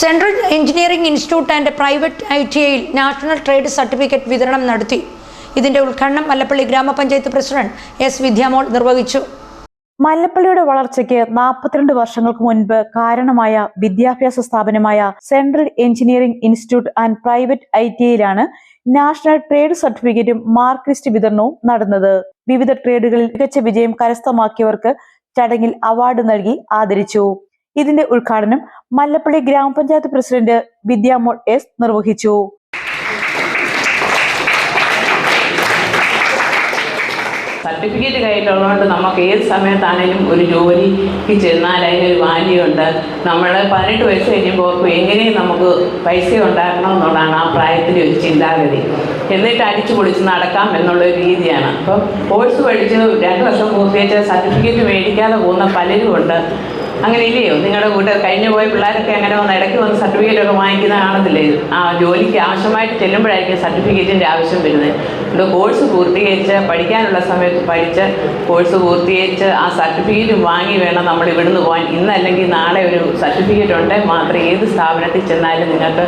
Central engineering institute and private I T ഐയിൽ national trade certificate വിതരണം നടത്തി. ഇതിന്റെ ഉദ്ഘാടനം മല്ലപ്പള്ളി ഗ്രാമപഞ്ചായത്ത് പ്രസിഡന്റ് എസ് വിദ്യാമോൾ നിർവഹിച്ചു. മല്ലപ്പള്ളിയുടെ വളർച്ചയ്ക്ക് നാൽപ്പത്തിരണ്ട് വർഷങ്ങൾക്ക് മുൻപ് കാരണമായ വിദ്യാഭ്യാസ സ്ഥാപനമായ central engineering institute and private I T ഐയിലാണ് national trade സർട്ടിഫിക്കറ്റും മാർക്ക് ലിസ്റ്റ് വിതരണവും നടന്നത്. വിവിധ ട്രേഡുകളിൽ മികച്ച വിജയം കരസ്ഥമാക്കിയവർക്ക് ചടങ്ങിൽ അവാർഡ് നൽകി ആദരിച്ചു. ഇതിന്റെ ഉദ്ഘാടനം മല്ലപ്പള്ളി ഗ്രാമപഞ്ചായത്ത് പ്രസിഡന്റ് വിദ്യാമോൾ എസ് നിർവഹിച്ചു. സർട്ടിഫിക്കറ്റ് കയ്യിലുള്ളതുകൊണ്ട് നമുക്ക് ഏത് സമയത്താണേലും ഒരു ജോലിക്ക് ചെന്നാൽ അതിനൊരു വാല്യൂ ഉണ്ട്. നമ്മൾ പതിനെട്ട് വയസ്സ് ഓർക്കും എങ്ങനെയും നമുക്ക് പൈസ ഉണ്ടാക്കണം എന്നുള്ളതാണ് ആ പ്രായത്തിലെ ഒരു ചിന്താഗതി. എന്നിട്ട് അടിച്ചു പൊളിച്ച് നടക്കാം എന്നുള്ളൊരു രീതിയാണ്. അപ്പം കോഴ്സ് പഠിച്ച് രണ്ട് വർഷം പൂർത്തിയാച്ച സർട്ടിഫിക്കറ്റ് മേടിക്കാതെ പോകുന്ന പലരും ഉണ്ട്. അങ്ങനെ ഇല്ലയോ നിങ്ങളുടെ കൂടെ കഴിഞ്ഞു പോയ പിള്ളേരൊക്കെ അങ്ങനെ വന്ന് ഇടയ്ക്ക് വന്ന് സർട്ടിഫിക്കറ്റ് ഒക്കെ വാങ്ങിക്കുന്ന കാണത്തില്ലേ? ആ ജോലിക്ക് ആവശ്യമായിട്ട് ചെല്ലുമ്പോഴായിരിക്കും സർട്ടിഫിക്കറ്റിന്റെ ആവശ്യം വരുന്നത്. ഇത് കോഴ്സ് പൂർത്തീകരിച്ച് പഠിക്കാനുള്ള സമയത്ത് പഠിച്ച് കോഴ്സ് പൂർത്തീകരിച്ച് ആ സർട്ടിഫിക്കറ്റ് വാങ്ങി വേണം നമ്മൾ ഇവിടുന്ന് പോകാൻ. ഇന്നല്ലെങ്കിൽ നാളെ ഒരു സർട്ടിഫിക്കറ്റ് ഉണ്ട്. മാത്രം ഏത് സ്ഥാപനത്തിൽ ചെന്നാലും നിങ്ങൾക്ക്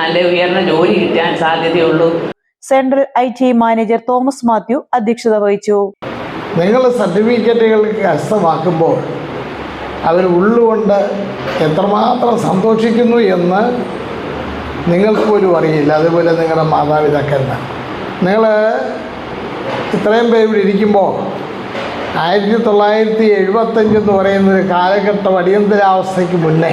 നല്ല ഉയർന്ന ജോലി കിട്ടാൻ സാധ്യതയുള്ളൂ. Central I T manager Thomas Mathew അധ്യക്ഷത വഹിച്ചു. നിങ്ങൾ സർട്ടിഫിക്കറ്റുകൾ കരസ്ഥമാക്കുമ്പോൾ അവർ ഉള്ളുകൊണ്ട് എത്രമാത്രം സന്തോഷിക്കുന്നു എന്ന് നിങ്ങൾക്ക് പോലും അറിയില്ല. അതുപോലെ നിങ്ങളുടെ മാതാപിതാക്കന്മാർ. നിങ്ങൾ ഇത്രയും പേര് ഇവിടെ ഇരിക്കുമ്പോൾ ആയിരത്തി തൊള്ളായിരത്തി പറയുന്ന ഒരു കാലഘട്ടം അടിയന്തരാവസ്ഥയ്ക്ക് മുന്നേ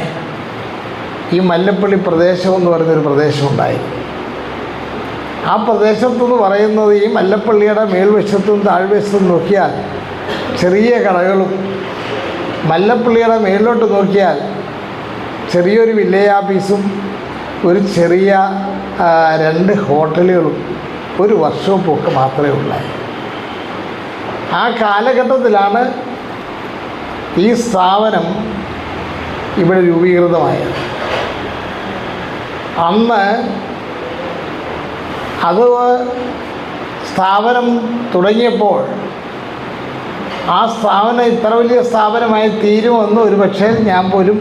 ഈ മല്ലപ്പള്ളി പ്രദേശം എന്ന് പറയുന്നൊരു പ്രദേശമുണ്ടായി ആ പ്രദേശത്തെന്ന് പറയുന്നത് ഈ മല്ലപ്പള്ളിയുടെ മേൽവശത്തും താഴ്വശത്തും നോക്കിയാൽ ചെറിയ കടകളും മല്ലപ്പള്ളിയുടെ മേലോട്ട് നോക്കിയാൽ ചെറിയൊരു വില്ലേജ് ഓഫീസും ഒരു ചെറിയ രണ്ട് ഹോട്ടലുകളും ഒരു വർഷവും ഒക്കെ മാത്രമേ ഉള്ളായിരുന്നു ആ കാലഘട്ടത്തിലാണ് ഈ സ്ഥാപനം ഇവിടെ രൂപീകൃതമായത്. അന്ന് അത് സ്ഥാപനം തുടങ്ങിയപ്പോൾ ആ സ്ഥാപനം ഇത്ര വലിയ സ്ഥാപനമായി തീരുമെന്ന് ഒരു പക്ഷേ ഞാൻ പോലും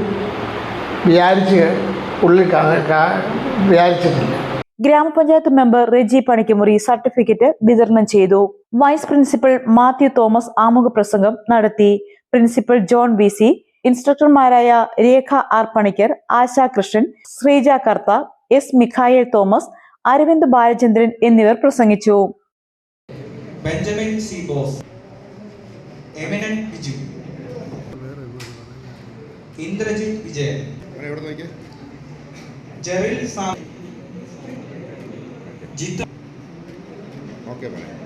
വിചാരിച്ച് ഉള്ളിൽ വിചാരിച്ചിട്ടില്ല. ഗ്രാമപഞ്ചായത്ത് മെമ്പർ റെജി പണിക്കമുറി സർട്ടിഫിക്കറ്റ് വിതരണം ചെയ്തു. വൈസ് പ്രിൻസിപ്പൽ മാത്യു തോമസ് ആമുഖ പ്രസംഗം നടത്തി. പ്രിൻസിപ്പൽ ജോൺ ബി സി ഇൻസ്ട്രക്ടർമാരായ Rekha R Panicker Asha Krishnan Sreeja Kartha S Mikhael Thomas Aravind Balachandran എന്നിവർ പ്രസംഗിച്ചു. Benjamin C Bose. എമിനൻ വിജു ഇന്ദ്രജിത് വിജയൻ. ജെറിൽ ജിത്തു ഓക്കെ പറയാം.